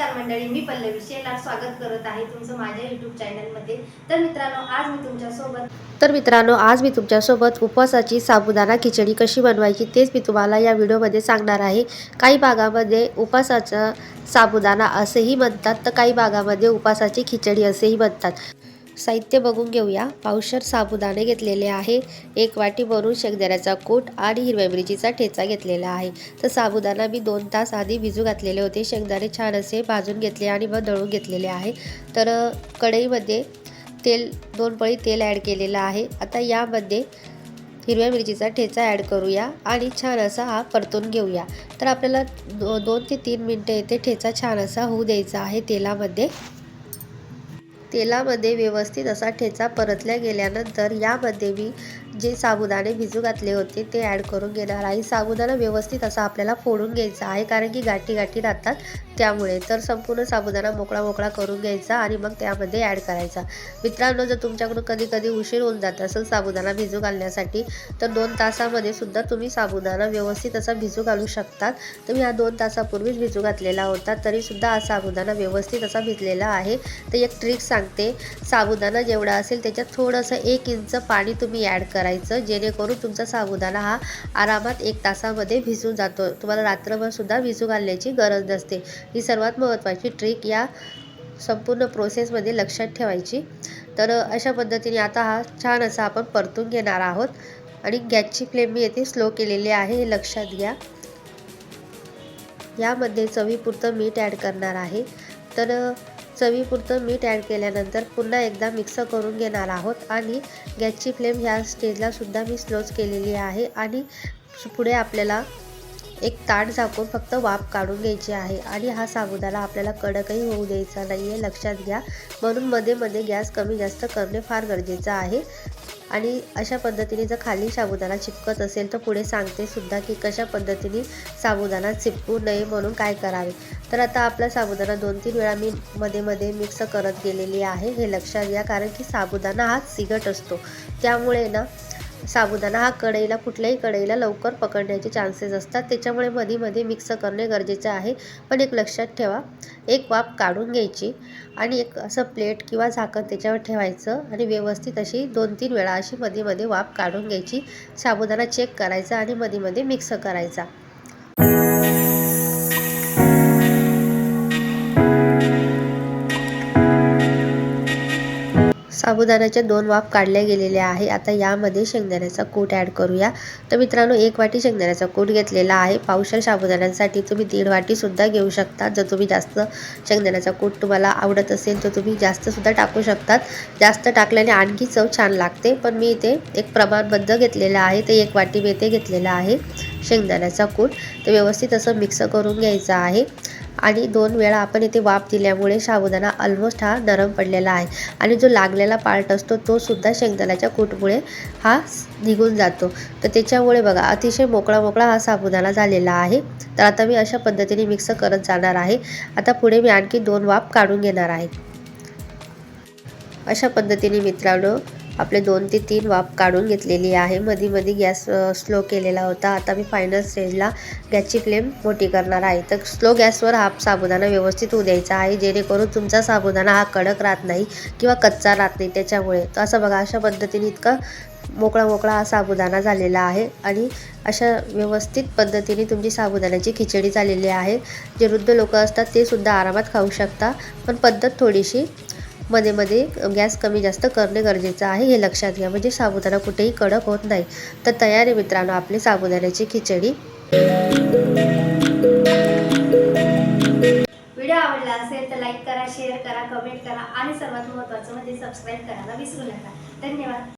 नमस्कार मंडळी मी पल्लवी शेलार स्वागत करत आहे तुमचं माझ्या यूट्यूब चॅनलमध्ये तर मित्रांनो आज मी तुमच्यासोबत तर मित्रांनो आज मी तुमच्यासोबत उपवासाची साबुदाणा खिचडी कशी बनवायची तेच मी तुम्हाला या व्हिडिओमध्ये सांगणार आहे. काही भागामध्ये उपवासाचा साबुदाणा असेही म्हणतात तर काही भागामध्ये उपवासाची खिचडी असेही म्हणतात. साहित्य बघून घेऊया. पावशर साबुदाणे घेतलेले आहे. एक वाटी भरून शेंगदाण्याचा कूट आणि हिरव्या मिरचीचा ठेचा घेतलेला आहे. तर साबुदाणा मी दोन तास आधी भिजू घातलेले होते. शेंगदाणे छान असे भाजून घेतले आणि मग दळून घेतलेले आहे. तर कढईमध्ये तेल दोन पळी तेल ॲड केलेलं आहे. आता यामध्ये हिरव्या मिरचीचा ठेचा ॲड करूया आणि छान असा हा परतून घेऊया. तर आपल्याला दो दोन ते तीन मिनटं येथे ठेचा छान असा होऊ द्यायचा आहे तेलामध्ये. तेलामध्ये व्यवस्थित असा ठेचा परतल्या गेल्यानंतर यामध्ये मी जे साबुदाणे भिजू घातले होते ते ॲड करून घेणार. आहे साबुदाणा व्यवस्थित असा आपल्याला फोडून घ्यायचा आहे कारण की गाठी गाठी राहतात त्यामुळे. तर संपूर्ण साबुदाणा मोकळा मोकळा करून घ्यायचा आणि मग त्यामध्ये ॲड करायचा. मित्रांनो जर तुमच्याकडून कधी कधी उशीर होऊन जात असेल साबुदाणा भिजू घालण्यासाठी तर दोन तासामध्ये सुद्धा तुम्ही साबुदाणा व्यवस्थित असा भिजू घालू शकतात. तुम्ही ह्या हा दोन तासापूर्वीच भिजू घातलेला होता तरीसुद्धा हा साबुदाणा व्यवस्थित असा भिजलेला आहे. तर एक ट्रिक सांगते साबुदाणा जेवढा असेल त्याच्यात थोडंसं एक इंच पाणी तुम्ही ॲड करा. करायचं जेणेकरून तुमचा साबुदाणा हा आरामात एक तासामध्ये भिजून जातो. तुम्हाला रात्रभरसुद्धा भिजू घालण्याची गरज नसते. ही सर्वात महत्त्वाची ट्रिक या संपूर्ण प्रोसेसमध्ये लक्षात ठेवायची. तर अशा पद्धतीने आता हा छान असा आपण परतून घेणार आहोत. आणि गॅसची फ्लेम मी येथे स्लो केलेली आहे हे लक्षात घ्या. यामध्ये चवीपुरतं मीठ ॲड करणार आहे. तर चवीपुरतं मीठ ॲड केल्यानंतर पुन्हा एकदा मिक्स करून घेणार आहोत. आणि गॅसची फ्लेम ह्या स्टेजला सुद्धा मी स्लोच केलेली आहे. आणि पुढे आपल्याला एक ताट झाकून फक्त वाफ काढून घ्यायची आहे. आणि हा साबुदाणा आपल्याला कडकही होऊ द्यायचा नाही आहे लक्षात घ्या. म्हणून मध्ये मध्ये गॅस कमी जास्त करणे फार गरजेचं आहे. आणि अशा पद्धतीने जर खाली साबुदाणा चिपकत असेल तर पुढे सांगते सुद्धा की कशा पद्धतीने साबुदाणा चिपकू नये म्हणून काय करावे. तर आता आपला साबुदाणा दोन तीन वेळा मी मध्ये मध्ये मिक्स करत गेलेली आहे. हे लक्षात घ्या कारण की साबुदाणा हा सिगट असतो. त्यामुळे ना साबुदाणा हा कढईला कुठल्याही कढईला लवकर पकडण्याचे चान्सेस असतात. त्याच्यामुळे मध्ये मध्ये मिक्स करणे गरजेचं आहे. पण एक लक्षात ठेवा एक वाफ काढून घ्यायची आणि एक असं प्लेट किंवा झाकण त्याच्यावर ठेवायचं आणि व्यवस्थित अशी दोन तीन वेळा अशी मध्ये मध्ये वाफ काढून घ्यायची. साबुदाणा चेक करायचा आणि मध्ये मध्ये मिक्स करायचा. साबुदाण्याच्या दोन वाफ काढल्या गेलेल्या आहे. आता यामध्ये शेंगदाण्याचा कूट ॲड करूया. तर मित्रांनो एक वाटी शेंगदाण्याचा कूट घेतलेला आहे. पावशर साबुदाण्यांसाठी तुम्ही दीड वाटीसुद्धा घेऊ शकता. जर तुम्ही जास्त शेंगदाण्याचा कूट तुम्हाला आवडत असेल तर तुम्ही जास्तसुद्धा टाकू शकतात. जास्त टाकल्याने आणखी चव छान लागते. पण मी इथे एक प्रमाणबद्ध घेतलेलं आहे. ते एक वाटी मी इथे घेतलेलं आहे. शेंगदाण्याचा कूट. ते व्यवस्थित असं मिक्स करून घ्यायचं आहे. आणि दोन वेळा आपण इथे वाफ दिल्यामुळे साबुदाणा ऑलमोस्ट हा नरम पडलेला आहे. आणि जो लागलेला पार्ट असतो तो सुद्धा शेंगदाण्याच्या कूटमुळे हा निघून जातो. तर त्याच्यामुळे बघा अतिशय मोकळा मोकळा हा साबुदाणा झालेला आहे. तर आता मी अशा पद्धतीने मिक्स करत जाणार आहे. आता पुढे मी आणखी दोन वाफ काढून घेणार आहे. अशा पद्धतीने मित्रांनो आपले दोन ते तीन वाफ काढून घेतलेली आहे. मध्ये मध्ये गॅस स्लो केलेला होता. आता मी फायनल स्टेजला गॅसची फ्लेम मोठी करणार आहे. तर स्लो गॅसवर हा साबुदाणा व्यवस्थित होऊ द्यायचा आहे. जेणेकरून तुमचा साबुदाणा हा कडक राहत नाही किंवा कच्चा राहत नाही त्याच्यामुळे. तर असं बघा अशा पद्धतीने इतका मोकळा मोकळा हा साबुदाणा झालेला आहे आणि अशा व्यवस्थित पद्धतीने तुमची साबुदाण्याची खिचडी झालेली आहे. जे वृद्ध लोक असतात ते सुद्धा आरामात खाऊ शकता. पण पद्धत थोडीशी मध्ये मध्ये गॅस कमी जास्त करणे गरजेचं आहे हे लक्षात घ्या. म्हणजे साबुदाणा कुठेही कडक होत नाही. तर तयार आहे मित्रांनो आपली साबुदाण्याची खिचडी. व्हिडिओ आवडला असेल तर लाईक करा शेअर करा कमेंट करा आणि सर्वात महत्त्वाचं म्हणजे सबस्क्राईब करायला विसरू नका. धन्यवाद.